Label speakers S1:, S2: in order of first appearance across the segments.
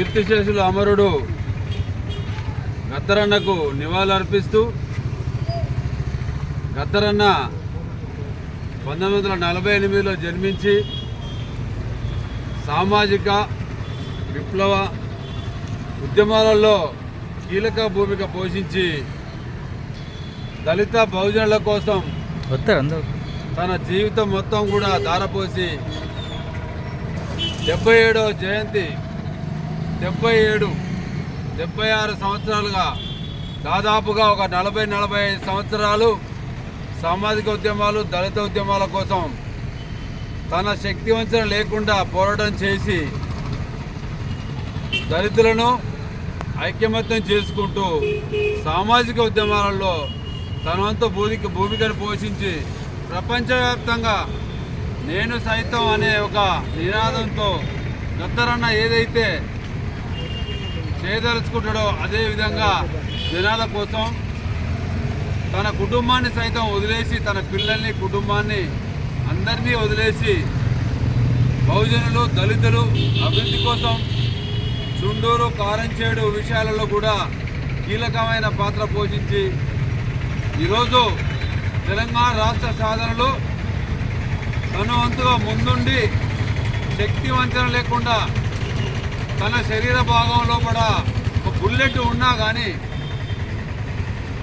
S1: కీర్తిశేషులు అమరుడు గద్దరన్నకు నివాళులర్పిస్తూ గద్దరన్న పంతొమ్మిది వందల నలభై ఎనిమిదిలో జన్మించి సామాజిక విప్లవ ఉద్యమాలలో కీలక భూమిక పోషించి దళిత బహుజనుల కోసం తన జీవితం మొత్తం కూడా ధారపోసి డెబ్బై ఏడవ జయంతి డెబ్బై ఏడు డెబ్బై ఆరు సంవత్సరాలుగా దాదాపుగా ఒక నలభై నలభై ఐదు సంవత్సరాలు సామాజిక ఉద్యమాలు దళిత ఉద్యమాల కోసం తన శక్తివంచన లేకుండా పోరాటం చేసి దళితులను ఐక్యమత్యం చేసుకుంటూ సామాజిక ఉద్యమాలలో తనవంత భూమికి భూమిక భూమికను పోషించి ప్రపంచవ్యాప్తంగా నేను సైతం అనే ఒక నినాదంతో గద్దరన్న ఏదైతే చేయదలుచుకుంటాడో అదే విధంగా జనాల కోసం తన కుటుంబాన్ని సైతం వదిలేసి తన పిల్లల్ని కుటుంబాన్ని అందరినీ వదిలేసి బహుజనులు దళితులు అభివృద్ధి కోసం చుండూరు కారంచేడు విషయాలలో కూడా కీలకమైన పాత్ర పోషించి ఈరోజు తెలంగాణ రాష్ట్ర సాధనలో తన వంతుగా ముందుండి శక్తి వంచన లేకుండా తన శరీర భాగంలో కూడా ఒక బుల్లెట్ ఉన్నా కానీ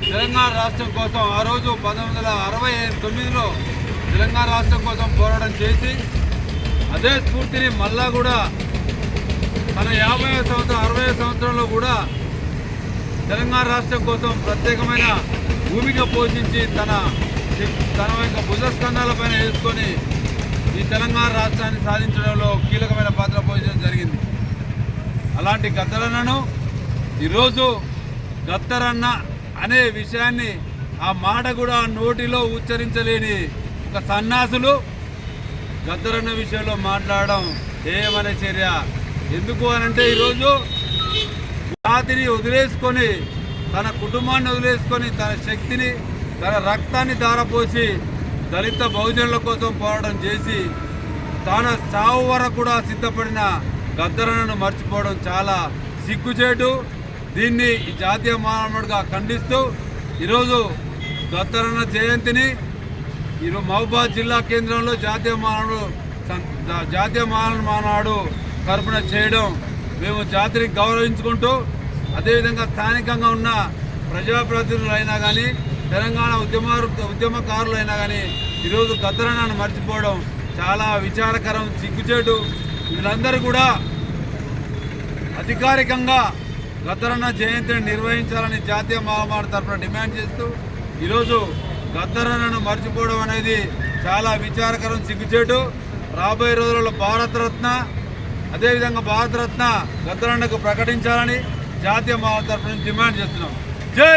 S1: తెలంగాణ రాష్ట్రం కోసం ఆ రోజు పంతొమ్మిది వందల అరవై తొమ్మిదిలో తెలంగాణ రాష్ట్రం కోసం పోరాటం చేసి అదే స్ఫూర్తిని మళ్ళా కూడా తన యాభై సంవత్సరం అరవై సంవత్సరంలో కూడా తెలంగాణ రాష్ట్రం కోసం ప్రత్యేకమైన భూమిక పోషించి తన తన యొక్క భుజస్కంధాలపైన వేసుకొని ఈ తెలంగాణ రాష్ట్రాన్ని సాధించడంలో కీలకమైన పాత్ర పోషించారు. అలాంటి గద్దరన్నను ఈరోజు గద్దరన్న అనే విషయాన్ని ఆ మాట కూడా నోటిలో ఉచ్చరించలేని ఒక సన్నాసులు గద్దరన్న విషయంలో మాట్లాడడం ఏమనే చర్య. ఎందుకు అనంటే ఈరోజు జాతిని వదిలేసుకొని తన కుటుంబాన్ని వదిలేసుకొని తన శక్తిని తన రక్తాన్ని ధారపోసి దళిత బహుజనుల కోసం పోరాటం చేసి తన చావు వరకు కూడా సిద్ధపడిన గద్దరన్నను మర్చిపోవడం చాలా సిగ్గుచేటు. దీన్ని ఈ జాతీయ మానవుడిగా ఖండిస్తూ ఈరోజు గద్దరన్న జయంతిని ఈరోజు మహబూబాద్ జిల్లా కేంద్రంలో జాతీయ మానవుడు జాతీయ మానవ మానాడు తరపున చేయడం మేము జాతిని గౌరవించుకుంటూ అదేవిధంగా స్థానికంగా ఉన్న ప్రజాప్రతినిధులు అయినా కానీ తెలంగాణ ఉద్యమ ఉద్యమకారులు అయినా కానీ ఈరోజు గద్దరన్నను మర్చిపోవడం చాలా విచారకరం సిగ్గుచేటు. వీళ్ళందరూ కూడా అధికారికంగా గద్దరన్న జయంతిని నిర్వహించాలని జాతీయ మహామారి తరఫున డిమాండ్ చేస్తూ ఈరోజు గద్దరన్నను మర్చిపోవడం అనేది చాలా విచారకరం సిగ్గుచేటు. రాబోయే రోజుల్లో భారతరత్న అదేవిధంగా భారతరత్న గద్దరన్నకు ప్రకటించాలని జాతీయ మహా తరఫున డిమాండ్ చేస్తున్నాం. జై